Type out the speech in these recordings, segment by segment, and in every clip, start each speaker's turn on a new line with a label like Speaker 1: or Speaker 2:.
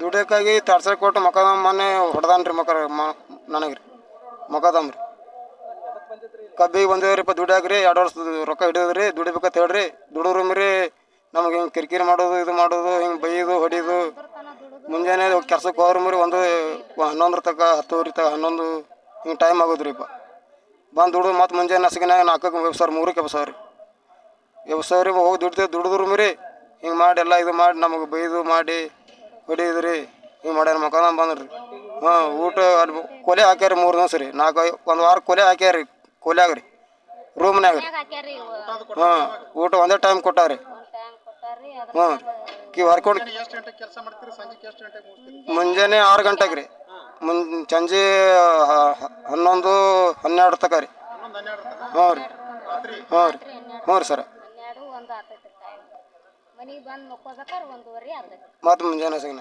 Speaker 1: ದುಡಿಯೋಕ್ಕಾಗಿ ತರ್ಸಕ್ಕೆ ಕೊಟ್ಟು ಮಕದ ಮೊನ್ನೆ ಹೊಡೆದಾನ್ರಿ ಮಕ ನನಗೆ ರೀ. ಕಬ್ಬಿಗೆ ರೀ ಕಬ್ಬಿಗೆ ಬಂದೇವ್ರಿಪ್ಪ ದುಡಿಯಾಕ್ರಿ ಎರಡು ವರ್ಷ ರೊಕ್ಕ ಹಿಡಿದ್ರಿ ದುಡಿಬೇಕಂತ ಹೇಳ್ರಿ. ದುಡಿದ್ರಿ ನಮಗೆ ಹಿಂಗೆ ಕಿರಿಕಿರಿ ಮಾಡೋದು, ಇದು ಮಾಡೋದು, ಹಿಂಗೆ ಬೈಯೋದು, ಹೊಡಿಯೋದು. ಮುಂಜಾನೆ ಕೆಲ್ಸಕ್ಕೆ ಹೋಗ್ರಿ ಮರಿ ಒಂದು ಹನ್ನೊಂದರ ತಕ, ಹತ್ತುವರೆ ತಕ, ಹನ್ನೊಂದು ಹಿಂಗೆ ಟೈಮ್ ಆಗೋದ್ರಿಪ್ಪ ಬಂದು ದುಡಿದು ಮತ್ತು ಮುಂಜಾನೆ ಹಸಿಗೆನಾಗ ನಾಲ್ಕಕ್ಕೆ ವ್ಯವಸಾಯ ಮೂರಕ್ಕೆ ವ್ಯವಸಾಯ ರೀ ವ್ಯವಸಾಯ ರೀ ಹೋಗಿ ದುಡ್ದು ದುಡಿದ್ರು ಮರಿ ಹಿಂಗೆ ಮಾಡಿ, ಎಲ್ಲ ಇದು ಮಾಡಿ, ನಮಗೆ ಬೈದು ಮಾಡಿ ಹೊಡಿದ್ರಿ ಹಿಂಗೆ ಮಾಡ್ಯಾರ ಮಕ್ಕಳ ಬಂದ್ರಿ. ಹಾಂ ಊಟ ಅಲ್ಲಿ ಕೊಲೆ ಹಾಕ್ಯಾರಿ ಮೂರು ದಿವಸ ರೀ. ನಾಲ್ಕು ಒಂದು ವಾರ ಕೊಲೆ ಹಾಕ್ಯಾರಿ ಕೊಲ್ಯಾಗ ರೀ ರೂಮ್ನಾಗ ರೀ ಹಾಂ ಊಟ ಒಂದೇ ಟೈಮ್ ಕೊಟ್ಟಾರಿ. ಹಾಂ ಕಿ ಹೊರ್ಕೊಂಡು
Speaker 2: ಮುಗಿಸ್ತೀರಿ?
Speaker 1: ಮುಂಜಾನೆ ಆರು ಗಂಟೆಗೆ ರೀ ಮುನ್ ಸಂಜೆ ಹನ್ನೊಂದು ಹನ್ನೆರಡು ತಕ ರೀ. ಹ್ಞೂ ರೀ. ಹ್ಞೂ ರೀ. ಹ್ಞೂ ರೀ ಸರ್
Speaker 3: ಹನ್ನೆರಡು ಒಂದು ಆತೈತಿ ಟೈಮ್ ಮನೆಗೆ ಬಂದು ಮಕ್ಕೋಬೇಕಾರೆ ಒಂದೂವರೆ ಆತೈತಿ
Speaker 1: ಮತ್ತು ಮುಂಜಾನೆ ಸಿಗ್ನ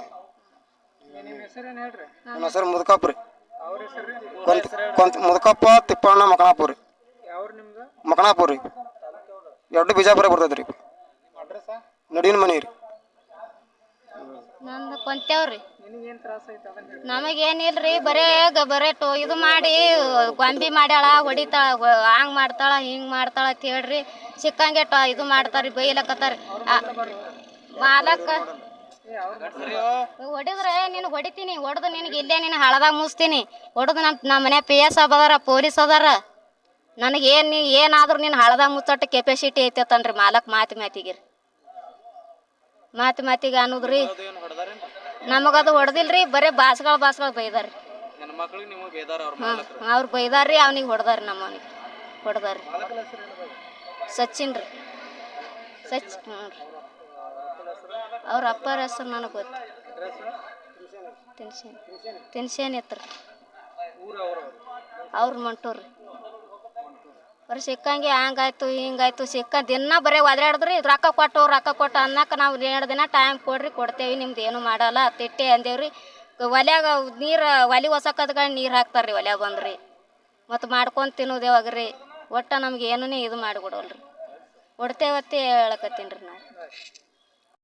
Speaker 2: ನಿಮ್ಮ ಹೆಸರೇನು ಹೇಳ್ರಿ?
Speaker 1: ನನ್ನ ಹೆಸರು ಮುದುಕಪ್ಪ ರೀ.
Speaker 2: ಅವ್ರ ಹೆಸರು
Speaker 1: ಕೊಂತ ಕೊಂತ ಮುದುಕಪ್ಪ ತಿಪ್ಪಣ್ಣ ಮಕನಾಪುರಿ ರೀ.
Speaker 2: ಯಾವ್ರು ನಿಮ್ದು?
Speaker 1: ಮಕನಾಪುರ ರೀ. ಎರಡು ಬಿಜಾಪುರ ಬರ್ತೈತೆ ರೀ.
Speaker 2: ಅಡ್ರೆಸ್ಸಾ?
Speaker 1: ನಡೀನ ಮನೆ ರೀ.
Speaker 3: ನಂದು ಕೊಂತೇವ್ರಿ
Speaker 2: ಐತೆ
Speaker 3: ನಮಗೇನಿಲ್ರಿ ಬರೇ ಗ- ಬರೇ ಟೋ ಇದು ಮಾಡಿ ಗೊಂಬಿ ಮಾಡ್ಯಾಳ ಹೊಡಿತಾಳ ಹಂಗ್ ಮಾಡ್ತಾಳ ಹಿಂಗ್ ಮಾಡ್ತಾಳ ಅಂತ ಹೇಳ್ರಿ. ಸಿಕ್ಕಂಗೆ ಟೊ ಇದು ಮಾಡ್ತಾರ್ರಿ ಬೈಲಕತ್ತಾರ ಮಾಲಕ್ಕ ಹೊಡಿದ್ರೆ ನೀನು ಹೊಡಿತೀನಿ ಹೊಡೆದು ನಿನಗೆ ಇಲ್ಲೇ ನೀನು ಹಳದಾಗ ಮುಸ್ತೀನಿ ಹೊಡೆದು ನಮ್ಮ ನಮ್ಮ ಮನೆ ಪಿ ಎಸ್ ಅದಾರ ಪೊಲೀಸ್ ಅದಾರ. ನನಗೆ ಏನು ಏನಾದರೂ ನೀನು ಹಳದಾಗ ಮುಚ್ಚಟ್ಟು ಕೆಪಾಸಿಟಿ ಐತತನ್ರಿ ಮಾಲಕ್ ಮಾತು ಮಾತಿಗೆ ಮಾತು ಮಾತಿಗೆ ಅನ್ನೋದ್ರಿ. ನಮಗದು ಹೊಡೆದಿಲ್ರಿ ಬರೇ ಬಾಸ್ಗಳು ಬಾಸ್ಗಳು ಬೈದಾರಿ
Speaker 4: ಹೆಣ್ಮಕ್ಳಿಗೆ ನಿಮಗೆ ಬೇದಾರ ಅವ್ರ
Speaker 3: ಹಾಂ ಅವ್ರು ಬೈದಾರ್ರಿ ಅವ್ನಿಗೆ ಹೊಡೆದಾರಿ ನಮ್ಮ ಅವನಿಗೆ ಹೊಡೆದಾರಿ. ಸಚಿನ್ ರೀ ಸಚ್ ಹ್ಞೂ ರೀ. ಅವ್ರ ಅಪ್ಪರ ಹೆಸರು ನನಗೆ ಗೊತ್ತು. ತಿನ್ಸೇನ್ ತಿನ್ಸೇನ್ ಎತ್ತರ. ಅವ್ರ. ಮಂಟೂರು ರೀ ಬರೀ ಸಿಕ್ಕಂಗೆ ಹಂಗಾಯ್ತು, ಹಿಂಗಾಯ್ತು ಸಿಕ್ಕ ದಿನ ಬರೀ ಒದರಾಡಿದ್ರಿ ರೊಕ್ಕ ಕೊಟ್ಟು ರೊಕ್ಕ ಕೊಟ್ಟು ಅನ್ನಕ್ಕೆ ನಾವು ಎರಡು ದಿನ ಟೈಮ್ ಕೊಡ್ರಿ, ಕೊಡ್ತೇವೆ, ನಿಮ್ದು ಏನು ಮಾಡಲ್ಲ, ತಿಟ್ಟೆ ಅಂದೇವ್ರಿ. ಒಲ್ಯಾಗ ನೀರು, ಒಲೆ ಹೊಸಕದ್ಗಳು ನೀರು ಹಾಕ್ತಾರೆ ರೀ ಒಲ್ಯಾಗ ಬಂದ್ರಿ. ಮತ್ತು ಮಾಡ್ಕೊಂಡು ತಿನ್ನೋದೇವಾಗ್ರಿ ಒಟ್ಟು ನಮ್ಗೆ ಏನೂ ಇದು ಮಾಡಿಬಿಡೋಲ್ರಿ. ಹೊಡ್ತೇವತ್ತಿ ಹೇಳಕತ್ತೀನಿ ರೀ ನಾನು